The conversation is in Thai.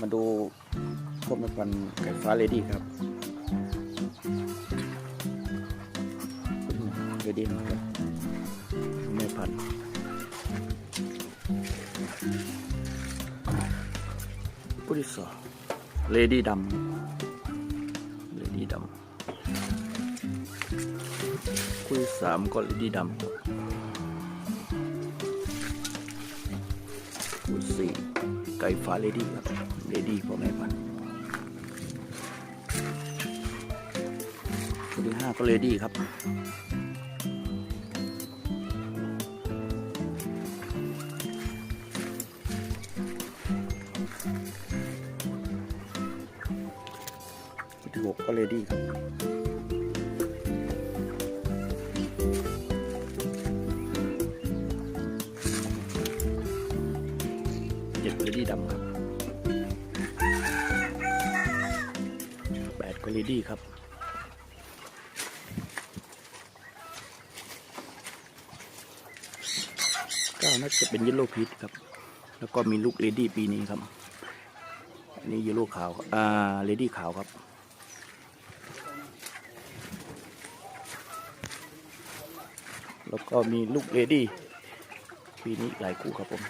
มาดูพ่อแม่พันไก่ฟ้าเลดี้ครับเลดี้นะครับแม่พันธุ์ผู้ที่สองเลดี้ดำเลดี้ดำคู่ที่สามก็เลดี้ดำครับคู่ที่สี่ ก่ฟ้าเลดี้ครับเลดี้พ่อแม่พันธุ์คู่ที่ห้าก็เลดี้ครับคู่ที่หกก็เลดี้ครับ เจ็ดเลดี้ดำครับแปดก็เลดี้ครับเก้าน่าจะเป็นยลโลพีชครับ แล้วก็มีลูกเลดี้ปีนี้ครับ อันนี้เยลโลขาว อ่า เลดี้ขาวครับแล้วก็มีลูกเลดี้ปีนี้หลายคู่ครับผม